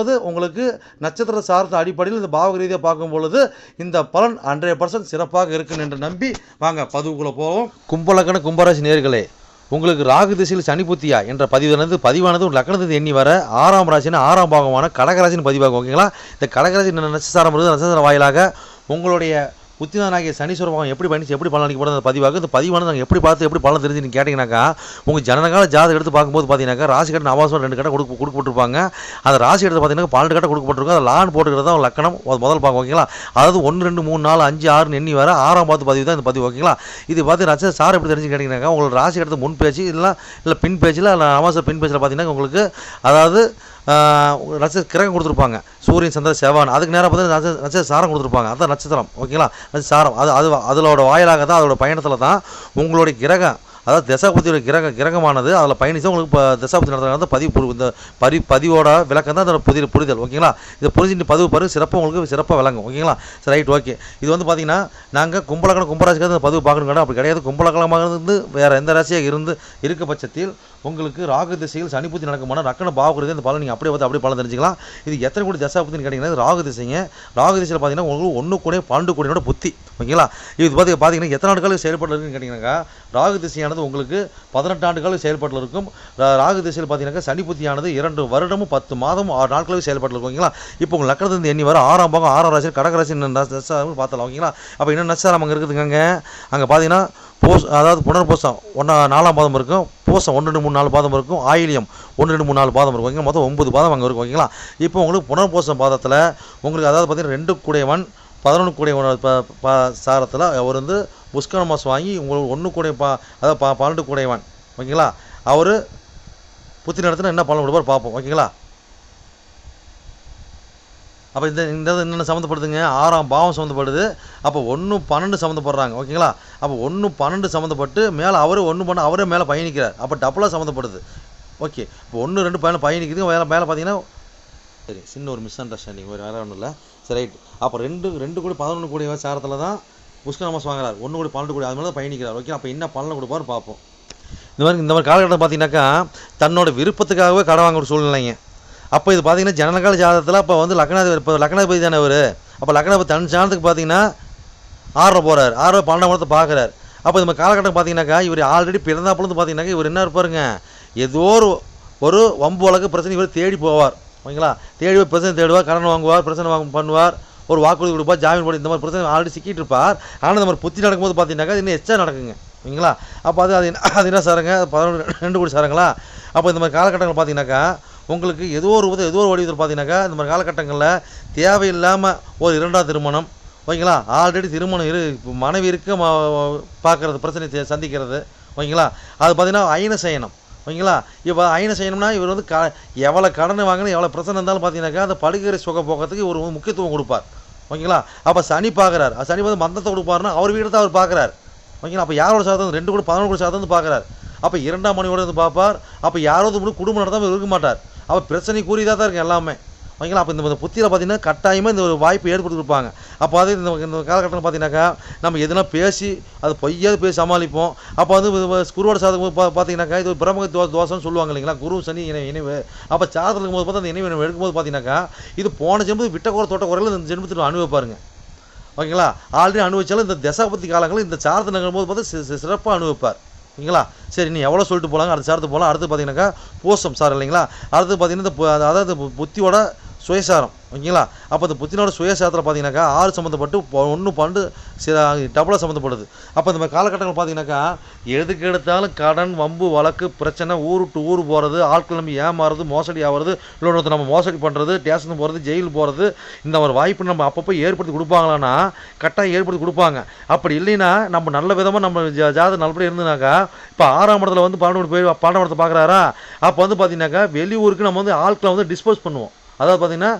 ரெண்டாவது உங்களுக்கு நட்சத்திர சார்ந்த அடிப்படையில் இந்த பாவக ரீதியாக பார்க்கும் பொழுது இந்த பலன் ஹண்ட்ரட் பர்சன்ட் சிறப்பாக இருக்கும் என்று நம்பி வாங்க பதிவுக்குள்ளே போவோம். கும்பலக்கண கும்பராசி நேர்களே உங்களுக்கு ராகு திசையில் சனி புத்தியா என்ற பதிவானது பதிவானது உங்கள் லக்னத்தை எண்ணி வர ஆறாம் ராசினா ஆறாம் பாகமான கடகராசின்னு பதிவாகும் ஓகேங்களா இந்த கடகராசி நட்சத்திரம் நட்சத்திரம் நட்சத்திர வாயிலாக உங்களுடைய புத்தினாகிய சனீஸ்வர பகவான் எப்படி பயணிச்சு எப்படி பலன் அளிக்கப்படும் அந்த பதிவாக இந்த பதிவானது நாங்கள் எப்படி பார்த்து எப்படி பலன் தெரிஞ்சு நீங்கள் கேட்டிங்கனாக்கா உங்கள் ஜனனகால ஜாதகம் எடுத்து பார்க்கும்போது பார்த்தீங்கன்னாக்கா ராசி கட்டன் ஆபாசம் ரெண்டு கட்டை கொடுக்க கொடுக்கப்பட்டிருப்பாங்க. அந்த ராசி எடுத்து பார்த்தீங்கன்னா பன்னெண்டு கட்டை கொடுக்கப்பட்டிருக்கும். அதை லான் போட்டுக்கிறது தான் லக்கணம். அது முதல் பார்க்க ஓகேங்களா? அதாவது ஒன்று ரெண்டு மூணு நாலு அஞ்சு ஆறு எண்ணி வர ஆறாம் பார்த்து பதிவு தான் இந்த பதிவு ஓகேங்களா? இது பார்த்து நட்சத்திர சார் எப்படி தெரிஞ்சு கேட்டிங்கனாக்கா உங்களோட ராசி எடுத்து முன் பேச்சு இல்லை இல்லை பின் பேச்சில் இல்லை அமாவாசை பின் பேச்சில் பார்த்தீங்கன்னா உங்களுக்கு அதாவது நட்சத்திர கிரகம் கொடுத்துருப்பாங்க. சூரியன் சந்திர செவ்வான் அதுக்கு நேரம் பார்த்தா நட்ச- நட்சத்திர சாரம் கொடுத்துருப்பாங்க. அதான் நட்சத்திரம். ஓகேங்களா? நட்சத்திர சாரம். அது அது அதோட வாயிலாக தான் அதோட பயணத்தில் தான் உங்களுடைய கிரகம் அதாவது தசாபதியோட கிரக கிரகமானது அதில் பயணிச்சு உங்களுக்கு இப்போ தசாபதி நடத்துறது பதிவு புரி- இந்த பரி பதிவோட விளக்கம் தான் அதோட புதிய புரிதல். ஓகேங்களா? இதை புரிஞ்சு பதிவு பாரு சிறப்பாக உங்களுக்கு சிறப்பாக விளங்கும். ஓகேங்களா? சரி ரைட் ஓகே. இது வந்து பார்த்தீங்கன்னா நாங்கள் கும்பலக்கணம் கும்பராசிக்காக இந்த பதிவு பார்க்கணும் அப்படி கிடையாது. கும்பலக்கணமாக இருந்து வேறு எந்த ராசியாக இருந்து இருக்க பட்சத்தில் உங்களுக்கு ராகு திசையில் சனி புத்தி நடக்குமான ரக்கண பாவக்குறது இந்த பலன் நீங்கள் அப்படியே பார்த்து அப்படியே பலன் தெரிஞ்சுக்கலாம். இது எத்தனை கோடி தசா புத்தின்னு கேட்டிங்கன்னா ராகு திசைங்க. ராகு திசையில் பார்த்தீங்கன்னா உங்களுக்கு ஒன்று கூட பன்னெண்டு கோடியோட புத்தி. ஓகேங்களா? இது பார்த்து பார்த்தீங்கன்னா எத்தனை நாட்களுக்கு செயல்படுறதுன்னு கேட்டிங்கன்னாக்கா ராகு திசையானது உங்களுக்கு பதினெட்டு ஆண்டுகளில் செயல்பட்டு இருக்கும். ராகு திசையில் பார்த்தீங்கன்னா சனி புத்தியானது இரண்டு வருடமும் பத்து மாதமும் ஆறு நாட்களுக்கு செயல்பட்டு இருக்கும் ஓகேங்களா? இப்போ உங்கள் லக்கணத்துலேருந்து எண்ணி வர ஆறாம் பாகம் ஆறாம் ராசி கடகராசி நட்சத்திரம் பார்த்தலாம் ஓகேங்களா? அப்போ என்ன நட்சத்திரம் அங்கே இருக்குதுங்க அங்கே பார்த்தீங்கன்னா போஸ் அதாவது புனர்பூசம் ஒன்றா நாலாம் பாதம் இருக்கும். பூசம் ஒன்று ரெண்டு மூணு நாலு பாதம் இருக்கும். ஆயிலியம் ஒன்று ரெண்டு மூணு நாலு பாதம் இருக்கும் ஓகேங்களா? மொத்தம் ஒன்பது பாதம் அங்கே இருக்கும் ஓகேங்களா? இப்போ உங்களுக்கு புனர்பூசம் பாதத்தில் உங்களுக்கு அதாவது பார்த்தீங்கன்னா ரெண்டு கூடையவன் பதினொன்று கூடை ப ப சாரத்தில் அவர் வந்து புஷ்கர மாதம் வாங்கி உங்களுக்கு ஒன்று கூடை பா அதாவது பா பன்னெண்டு கூடைவான் ஓகேங்களா? அவர் புத்தி நடத்தின என்ன பலன் கொடுப்பார் பார்ப்போம் ஓகேங்களா? அப்போ இந்த இந்த இது என்னென்ன சம்மந்தப்படுதுங்க? ஆறாம் பாவம் சம்மந்தப்படுது. அப்போ ஒன்று பன்னெண்டு சம்மந்தப்படுறாங்க. ஓகேங்களா? அப்போ ஒன்று பன்னெண்டு சம்மந்தப்பட்டு மேலே அவரு ஒன்று பண்ண அவரே மேலே பயணிக்கிறார். அப்போ டபுளாக சம்மந்தப்படுது. ஓகே. இப்போ ஒன்று ரெண்டு பயணம் பயணிக்குது மேலே மேலே பார்த்தீங்கன்னா சரி சின்ன ஒரு மிஸ் அண்டர்ஸ்டாண்டிங் ஒரு வேறு ஒன்றும் இல்லை. சரி ரைட் அப்போ ரெண்டு ரெண்டு கோடி பதினொன்று கோடி சாரத்தில் தான் புஷ்கரமாஸ் வாங்குறார். ஒன்று கோடி பன்னெண்டு கோடி அது மாதிரி தான் பயணிக்கிறார். ஓகே அப்போ என்ன பலனை கொடுப்பாரு பார்ப்போம். இந்த மாதிரி இந்த மாதிரி காலகட்டம் பார்த்தீங்கன்னாக்கா தன்னோட விருப்பத்துக்காகவே கடன் வாங்குற சூழ்நிலைங்க. அப்போ இது பார்த்தீங்கன்னா ஜனனகால ஜாதகத்தில் அப்போ வந்து லக்னாதிபதி இப்போ லக்னாதிபதி தானே அவர்? அப்போ லக்னாதிபதி தன் ஜானத்துக்கு பார்த்தீங்கன்னா ஆறில் போகிறார் ஆறு பன்னெண்டாம் இடத்தை பார்க்குறாரு அப்போ இந்த மாதிரி காலகட்டம் பார்த்தீங்கன்னாக்கா இவர் ஆல்ரெடி பிறந்தாப்புலேருந்து பார்த்தீங்கன்னாக்கா இவர் என்ன இருப்பாருங்க? ஏதோ ஒரு ஒரு வம்பு வழக்கு பிரச்சனை இவர் தேடி போவார். ஓகேங்களா? தேடி போய் பிரச்சனை தேடுவார் கடன் வாங்குவார் பிரச்சனை வாங்க பண்ணுவார். ஒரு வாக்குறுதி கொடுப்பா ஜாமீன் போட்டு இந்த மாதிரி பிரச்சனை ஆல்ரெடி சிக்கிட்டு இருப்பார் ஆனால் இந்த மாதிரி புத்தி நடக்கும்போது பார்த்தீங்கன்னாக்கா இன்னும் எச்சா நடக்குங்க. ஓகேங்களா அப்போ அது அது என்ன அது என்ன சாருங்க? பதினொன்று ரெண்டு கோடி சாருங்களா? அப்போ இந்த மாதிரி காலகட்டங்கள் பார்த்தீங்கன்னாக்கா உங்களுக்கு ஏதோ ஒரு விதம் ஏதோ ஒரு வடிவத்தில் பார்த்தீங்கன்னாக்கா இந்த மாதிரி காலகட்டங்களில் தேவையில்லாமல் ஒரு இரண்டாம் திருமணம் ஓகேங்களா? ஆல்ரெடி திருமணம் இரு மனைவி இருக்க பார்க்குறது பார்க்கறது பிரச்சனை சந்திக்கிறது ஓகேங்களா? அது பார்த்தீங்கன்னா ஐன சயனம் ஓகேங்களா? இப்போ அயன செய்யணும்னா இவர் வந்து க எவ்வளோ கடன் வாங்கணும் எவ்வளோ பிரச்சனை இருந்தாலும் பார்த்தீங்கன்னாக்கா அந்த படுகிற சுக போக்கத்துக்கு ஒரு முக்கியத்துவம் கொடுப்பார். ஓகேங்களா? அப்போ சனி பார்க்குறாரு சனி வந்து மந்தத்தை கொடுப்பாருன்னா அவர் வீடு தான் அவர் பார்க்குறாரு ஓகேங்களா? அப்போ யாரோட சாதம் ரெண்டு கூட பதினொன்று கூட சாதம் பார்க்குறாரு அப்போ இரண்டாம் மணியோட இருந்து பார்ப்பார். அப்போ யாராவது கூட குடும்பம் நடத்தாமல் இருக்க மாட்டார். அப்போ பிரச்சனை கூறியதாக தான் இருக்கு எல்லாமே. ஓகேங்களா அப்போ இந்த புத்தியில் பார்த்தீங்கன்னா கட்டாயமாக இந்த ஒரு வாய்ப்பு ஏற்படுத்தி கொடுப்பாங்க அப்போ அது இந்த இந்த காலகட்டத்தில் பார்த்தீங்கன்னாக்கா நம்ம எதுனா பேசி அது பொய்யாவது பேசி சமாளிப்போம். அப்போ வந்து குருவோட சாதகம் பா பார்த்தீங்கன்னாக்கா இது ஒரு பிரம்ம தோ தோசைன்னு சொல்லுவாங்க இல்லைங்களா? குரு சனி இணை இணைவு. அப்போ சாதத்தில் இருக்கும்போது பார்த்தா அந்த இணைவு எடுக்கும்போது பார்த்தீங்கன்னாக்கா இது போன ஜென்மத்து விட்ட குறை தோட்ட குறையில் இந்த ஜென்மத்தில் அனுபவிப்பாருங்க ஓகேங்களா? ஆல்ரெடி அனுபவிச்சாலும் இந்த தசாபத்தி காலங்களில் இந்த சாரத்தை நகரும்போது பார்த்தா சிறப்பாக அனுபவிப்பார் ஓகேங்களா? சரி நீ எவ்வளோ சொல்லிட்டு போகலாங்க அடுத்த சாரத்து போகலாம். அடுத்து பார்த்தீங்கன்னாக்கா பூசம் சார் இல்லைங்களா? அடுத்து பார்த்தீங்கன்னா இந்த அதாவது பு- புத்தியோட சுயசாரம் ஓகேங்களா? அப்போ இந்த புத்தினோட சுயசாரத்தில் பார்த்தீங்கன்னாக்கா ஆறு சம்மந்தப்பட்டு ஒன்று பன்னெண்டு டபுளாக சம்மந்தப்படுது அப்போ இந்த மாதிரி காலகட்டங்கள் பார்த்தீங்கன்னாக்கா எதுக்கு எடுத்தாலும் கடன் வம்பு வழக்கு பிரச்சனை ஊர் விட்டு ஊர் போகிறது ஆட்கள் நம்ம ஏமாறுறது மோசடி ஆகிறது இன்னொருத்தர் நம்ம மோசடி பண்ணுறது ஸ்டேஷன் போகிறது ஜெயில் போகிறது இந்த ஒரு வாய்ப்பு நம்ம அப்பப்போ ஏற்படுத்தி கொடுப்பாங்களான்னா கட்டாயம் ஏற்படுத்தி கொடுப்பாங்க. அப்படி இல்லைன்னா நம்ம நல்ல விதமாக நம்ம ஜா- ஜாதகம் நல்லபடியாக இருந்ததுனாக்கா இப்போ ஆறாம் இடத்துல வந்து பன்னெண்டு போய் பன்னெண்டாம் இடத்தை பார்க்குறாரா அப்போ வந்து பார்த்தீங்கன்னாக்கா வெளியூருக்கு நம்ம வந்து ஆட்களை வந்து டிஸ்போஸ் பண்ணுவோம். அதாவது பார்த்திங்கன்னா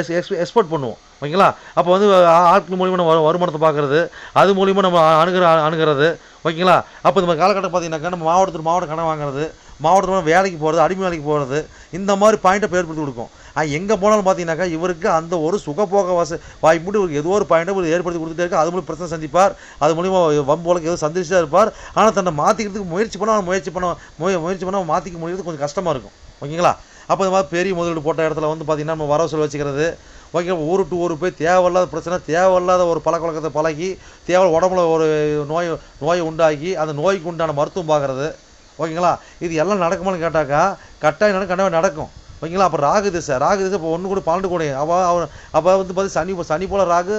எஸ் எக்ஸ் எக்ஸ்போர்ட் பண்ணுவோம். ஓகேங்களா? அப்போ வந்து ஆட்கள் மூலிமா நம்ம வருமானத்தை பார்க்குறது அது மூலிமா நம்ம அணுகிற அணுகிறது ஓகேங்களா? அப்போ நம்ம காலகட்டம் பார்த்தீங்கன்னாக்கா நம்ம மாவட்டத்தில் மாவட்ட கடன் வாங்குறது மாவட்டத்தில் வேலைக்கு போகிறது அடிமை வேலைக்கு போகிறது இந்த மாதிரி பாயிண்ட்டை ஏற்படுத்தி கொடுக்கும். எங்கே போனாலும் பார்த்தீங்கன்னாக்கா இவருக்கு அந்த ஒரு சுகப்போக வச வாய்ப்பு இவருக்கு ஏதோ ஒரு பாயிண்ட்டை ஏற்படுத்தி கொடுத்துட்டே இருக்கு அது மூலம் பிரச்சனை சந்திப்பார். அது மூலிமா வம்பு வழக்கு ஏதோ சந்திச்சுட்டே இருப்பார். ஆனால் தன்னை மாற்றிக்கிறதுக்கு முயற்சி பண்ணால் முயற்சி பண்ண முய முயற்சி பண்ண மாற்றிக்க முடியறது கொஞ்சம் கஷ்டமாக இருக்கும். ஓகேங்களா? அப்போ இந்த மாதிரி பெரிய முதலீடு போட்ட இடத்துல வந்து பார்த்திங்கன்னா நம்ம வரவு செலவு வச்சுக்கிறது. ஓகே ஊரு டு ஊர் போய் தேவையில்லாத பிரச்சனை தேவையில்லாத ஒரு பழக்கவழக்கத்தை பழகி தேவை உடம்புல ஒரு நோய் நோயை உண்டாக்கி அந்த நோய்க்கு உண்டான மருத்துவம் பார்க்குறது ஓகேங்களா? இது எல்லாம் நடக்குமான்னு கேட்டாக்கா கட்டாயம் நடக்கும் கண்டிப்பாக நடக்கும். ஓகேங்களா? அப்போ ராகு திசை ராகு திசை இப்போ ஒன்று கூட பன்னெண்டு கூட. அவ அவர் அப்போ வந்து பார்த்து சனி சனி போல் ராகு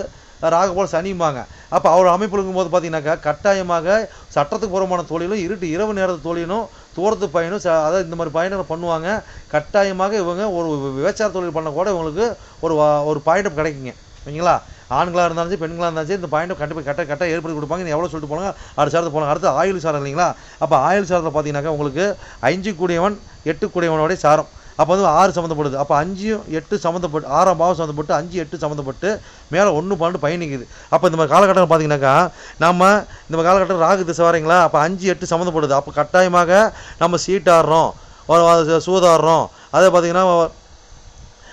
ராகு போல் சனிம்பாங்க. அப்போ அவர் அமைப்பு இருக்கும்போது பார்த்தீங்கன்னாக்கா கட்டாயமாக சட்டத்துக்கு புறமான தொழிலும் இருட்டு இரவு நேரத்து தொழிலும் தூரத்து பயணம் ச- அதாவது இந்த மாதிரி பயணம் பண்ணுவாங்க. கட்டாயமாக இவங்க ஒரு விவசாய தொழில் பண்ண கூட இவங்களுக்கு ஒரு ஒரு பாயிண்ட் கிடைக்குங்க. ஓகேங்களா ஆண்களாக இருந்தாலும் சரி பெண்களாக இருந்தாலும் சரி இந்த பாயிண்ட் கண்டிப்பாக கட்ட கட்டாக ஏற்படுத்தி கொடுப்பாங்க. நீ எவ்வளோ சொல்லிட்டு போனாங்க அடுத்த சாரத்து போனாங்க அடுத்து ஆயுள் சாரம் இல்லைங்களா? அப்போ ஆயுள் சாரத்தில் பார்த்தீங்கன்னாக்கா உங்களுக்கு அஞ்சு கூடியவன் எட்டு கூடியவனோடைய சாரம். அப்போ வந்து ஆறு சம்மந்தப்படுது அப்போ அஞ்சும் எட்டு சம்மந்தப்பட்டு ஆறாம் பாவம் சம்மந்தப்பட்டு அஞ்சு எட்டு சம்மந்தப்பட்டு மேலே ஒன்று பன்னெண்டு பயணிக்குது. அப்போ இந்த மாதிரி காலகட்டம் பார்த்தீங்கன்னாக்கா நம்ம இந்த மாதிரி காலகட்டம் ராகு திசை வரீங்களா? அப்போ அஞ்சு எட்டு சம்மந்தப்படுது அப்போ கட்டாயமாக நம்ம சீட்டாடுறோம். ஒரு சூதாடுறோம். அதே பார்த்தீங்கன்னா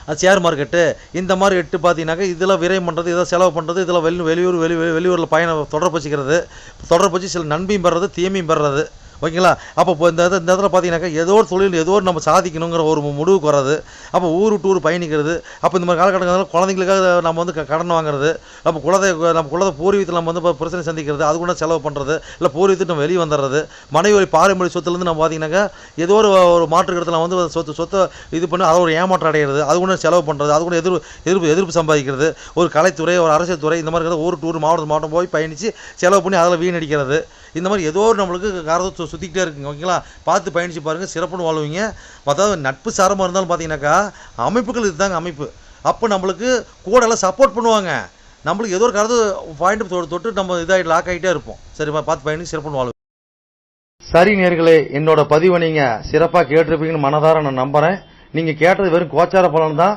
அது ஷேர் மார்க்கெட்டு இந்த மாதிரி எட்டு பார்த்தீங்கன்னாக்கா இதில் விரயம் பண்ணுறது இதில் செலவு பண்ணுறது இதில் வெளி வெளியூர் வெளி வெளி- வெளியூரில் பயணம் தொடர்பு வச்சுக்கிறது. தொடர்பு வச்சு சில நன்மையும் பெறது தீமையும் பெறது ஓகேங்களா? அப்போ இப்போ இந்த இந்த இடத்துல பார்த்தீங்கன்னாக்கா ஏதோ ஒரு தொழில் ஏதோ ஒரு நம்ம சாதிக்கணுங்கிற ஒரு முடிவுக்கு வர்றது அப்போ ஊர் டூர் பயணிக்கிறது அப்போ இந்த மாதிரி காலகட்டங்களில் குழந்தைங்களுக்காக நம்ம வந்து க- கடன் வாங்குறது அப்போ குழந்தை நம்ம குலத பூர்வீகத்தில் நம்ம வந்து இப்போ பிரச்சனை சந்திக்கிறது அது கூட செலவு பண்ணுறது இல்லை பூர்வீகத்துக்கு நம்ம வெளியே வந்துடுறது மனைவி பாரம்பரிய சொத்துலேருந்து நம்ம பார்த்தீங்கன்னாக்கா ஏதோ ஒரு ஒரு மாற்று இடத்துல வந்து சொத்து சொத்தை இது பண்ணி அதை ஒரு ஏமாற்றம் அடைகிறது அது கூட செலவு பண்ணுறது அது கூட எதிர்ப்பு எதிர்ப்பு எதிர்ப்பு சம்பாதிக்கிறது ஒரு கலைத்துறை ஒரு அரசியல் துறை இந்த மாதிரி இருக்கிற ஊர் டூர் மாவட்டம் மாவட்டம் போய் பயணித்து செலவு பண்ணி அதில் வீணடிக்கிறது இந்த மாதிரி ஏதோ ஒரு நம்மளுக்கு காரத்தை சுற்றிக்கிட்டே இருக்குங்க ஓகேங்களா? பார்த்து பயணித்து பாருங்கள் சிறப்புன்னு வாழ்வீங்க. அதாவது நட்பு சாரமாக இருந்தாலும் பார்த்தீங்கன்னாக்கா அமைப்புகள் இதுதாங்க அமைப்பு. அப்போ நம்மளுக்கு கூட எல்லாம் சப்போர்ட் பண்ணுவாங்க. நம்மளுக்கு ஏதோ ஒரு கருத்து பாயிண்ட் தொட்டு தொட்டு நம்ம இதாகி லாக் ஆகிட்டே இருப்போம். சரிப்பா பார்த்து பயணிச்சு சிறப்புன்னு வாழ்வு சரி நேர்களே என்னோட பதிவை நீங்கள் சிறப்பாக கேட்டிருப்பீங்கன்னு மனதார நான் நம்புகிறேன் நீங்கள் கேட்டது வெறும் கோச்சார பலன் தான்